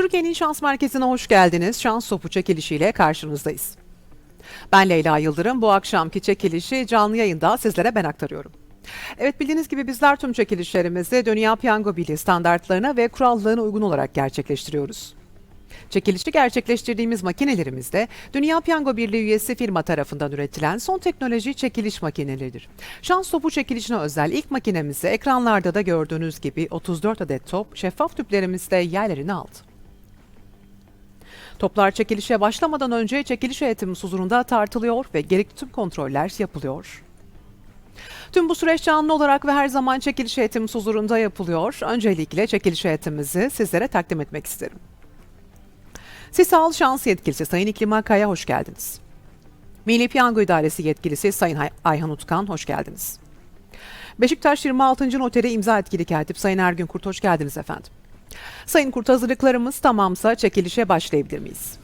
Türkiye'nin şans merkezine hoş geldiniz. Şans topu çekilişiyle karşınızdayız. Ben Leyla Yıldırım. Bu akşamki çekilişi canlı yayında sizlere ben aktarıyorum. Evet bildiğiniz gibi bizler tüm çekilişlerimizi Dünya Piyango Birliği standartlarına ve kurallarına uygun olarak gerçekleştiriyoruz. Çekilişi gerçekleştirdiğimiz makinelerimizde Dünya Piyango Birliği üyesi firma tarafından üretilen son teknoloji çekiliş makineleridir. Şans topu çekilişine özel ilk makinemizi ekranlarda da gördüğünüz gibi 34 adet top şeffaf tüplerimizde yerlerini aldı. Toplar çekilişe başlamadan önce çekiliş heyetimiz huzurunda tartılıyor ve gerekli tüm kontroller yapılıyor. Tüm bu süreç canlı olarak ve her zaman çekiliş heyetimiz huzurunda yapılıyor. Öncelikle çekiliş heyetimizi sizlere takdim etmek isterim. Sisal Şans Yetkilisi Sayın İklim Akkaya hoş geldiniz. Milli Piyango İdaresi Yetkilisi Sayın Ayhan Utkan hoş geldiniz. Beşiktaş 26. Noteri imza etkili katip Sayın Ergün Kurt hoş geldiniz efendim. Sayın Kurt hazırlıklarımız tamamsa çekilişe başlayabilir miyiz?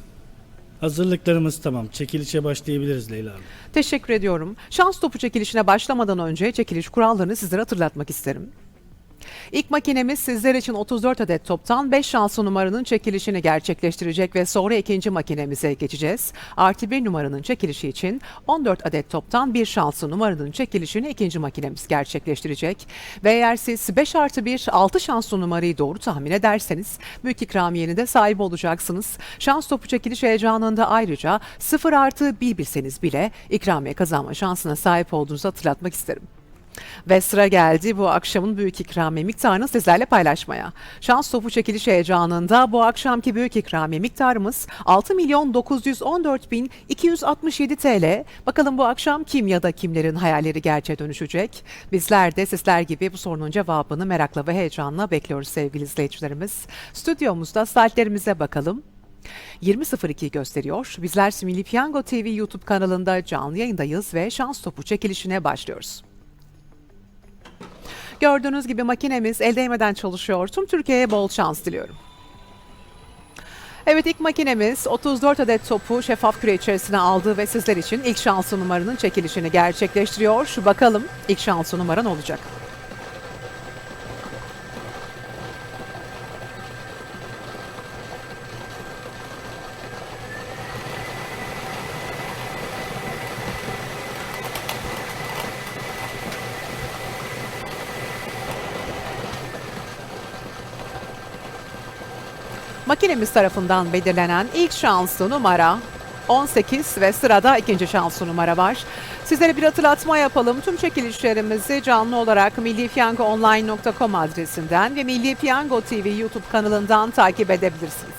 Hazırlıklarımız tamam. Çekilişe başlayabiliriz Leyla Hanım. Teşekkür ediyorum. Şans topu çekilişine başlamadan önce çekiliş kurallarını sizlere hatırlatmak isterim. İlk makinemiz sizler için 34 adet toptan 5 şanslı numaranın çekilişini gerçekleştirecek ve sonra ikinci makinemize geçeceğiz. Artı bir numaranın çekilişi için 14 adet toptan bir şanslı numaranın çekilişini ikinci makinemiz gerçekleştirecek. Ve eğer siz 5 artı 1 6 şanslı numarayı doğru tahmin ederseniz büyük ikramiyenin de sahibi olacaksınız. Şans topu çekiliş heyecanında ayrıca 0 artı 1 bilseniz bile ikramiye kazanma şansına sahip olduğunuzu hatırlatmak isterim. Ve sıra geldi bu akşamın büyük ikramiye miktarını sizlerle paylaşmaya. Şans topu çekiliş heyecanında bu akşamki büyük ikramiye miktarımız 6 milyon 914 bin 267 TL. Bakalım bu akşam kim ya da kimlerin hayalleri gerçeğe dönüşecek? Bizler de sizler gibi bu sorunun cevabını merakla ve heyecanla bekliyoruz sevgili izleyicilerimiz. Stüdyomuzda saatlerimize bakalım. 20.02 gösteriyor. Bizler Milli Piyango TV YouTube kanalında canlı yayındayız ve şans topu çekilişine başlıyoruz. Gördüğünüz gibi makinemiz el değmeden çalışıyor. Tüm Türkiye'ye bol şans diliyorum. Evet ilk makinemiz 34 adet topu şeffaf küre içerisine aldı ve sizler için ilk şanslı numaranın çekilişini gerçekleştiriyor. Şu bakalım ilk şanslı numara ne olacak? Makinemiz tarafından belirlenen ilk şanslı numara 18 ve sırada ikinci şanslı numara var. Sizlere bir hatırlatma yapalım. Tüm çekilişlerimizi canlı olarak millipiyangoonline.com adresinden ve Milli Piyango TV YouTube kanalından takip edebilirsiniz.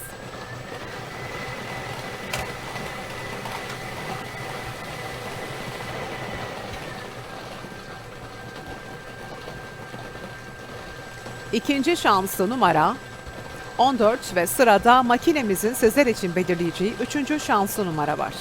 İkinci şanslı numara 14 ve sırada makinemizin sizler için belirleyeceği üçüncü şanslı numara var.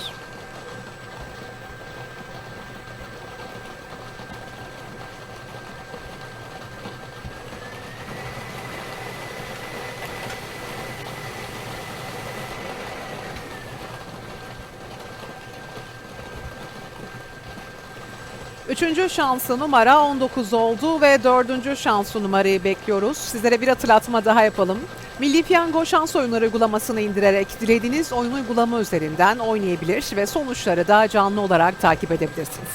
Üçüncü şanslı numara 19 oldu ve dördüncü şanslı numarayı bekliyoruz. Sizlere bir hatırlatma daha yapalım. Milli Piyango şans oyunları uygulamasını indirerek dilediğiniz oyun uygulama üzerinden oynayabilir ve sonuçları da canlı olarak takip edebilirsiniz.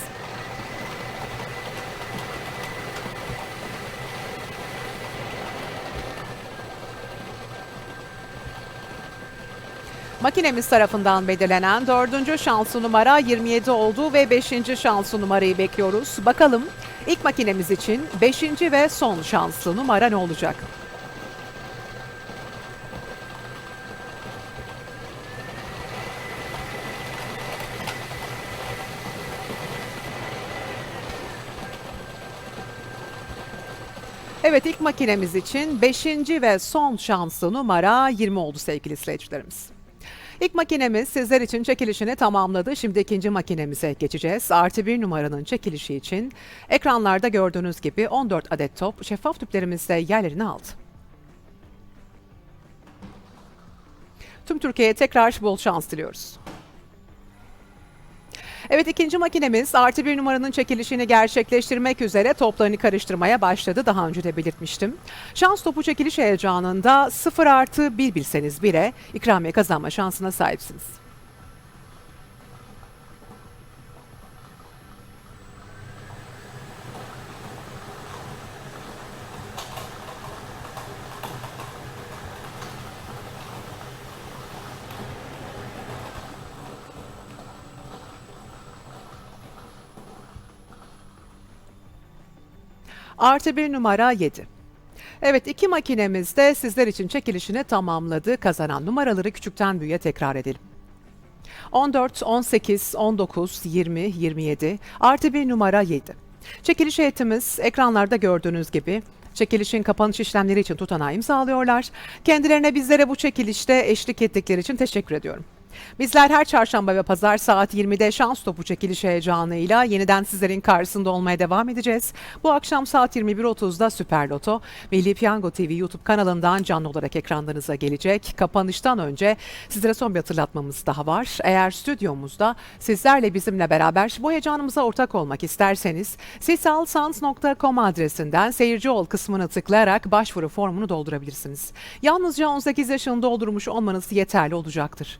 Makinemiz tarafından belirlenen dördüncü şanslı numara 27 oldu ve beşinci şanslı numarayı bekliyoruz. Bakalım ilk makinemiz için beşinci ve son şanslı numara ne olacak? Evet ilk makinemiz için 5. ve son şanslı numara 20 oldu sevgili izleyicilerimiz. İlk makinemiz sizler için çekilişini tamamladı. Şimdi ikinci makinemize geçeceğiz. Artı bir numaranın çekilişi için ekranlarda gördüğünüz gibi 14 adet top şeffaf tüplerimizde yerlerini aldı. Tüm Türkiye'ye tekrar bol şans diliyoruz. Evet ikinci makinemiz artı bir numaranın çekilişini gerçekleştirmek üzere toplarını karıştırmaya başladı. Daha önce de belirtmiştim. Şans topu çekiliş heyecanında 0 artı 1 bilseniz 1'e ikramiye kazanma şansına sahipsiniz. Artı bir numara 7. Evet iki makinemiz de sizler için çekilişini tamamladı. Kazanan numaraları küçükten büyüğe tekrar edelim. 14, 18, 19, 20, 27 artı bir numara 7. Çekiliş heyetimiz ekranlarda gördüğünüz gibi çekilişin kapanış işlemleri için tutanağı imzalıyorlar. Kendilerine bizlere bu çekilişte eşlik ettikleri için teşekkür ediyorum. Bizler her çarşamba ve pazar saat 20'de şans topu çekiliş heyecanıyla yeniden sizlerin karşısında olmaya devam edeceğiz. Bu akşam saat 21.30'da Süper Loto, Milli Piyango TV YouTube kanalından canlı olarak ekranlarınıza gelecek. Kapanıştan önce sizlere son bir hatırlatmamız daha var. Eğer stüdyomuzda sizlerle bizimle beraber bu heyecanımıza ortak olmak isterseniz sisalsans.com adresinden seyirci ol kısmını tıklayarak başvuru formunu doldurabilirsiniz. Yalnızca 18 yaşını doldurmuş olmanız yeterli olacaktır.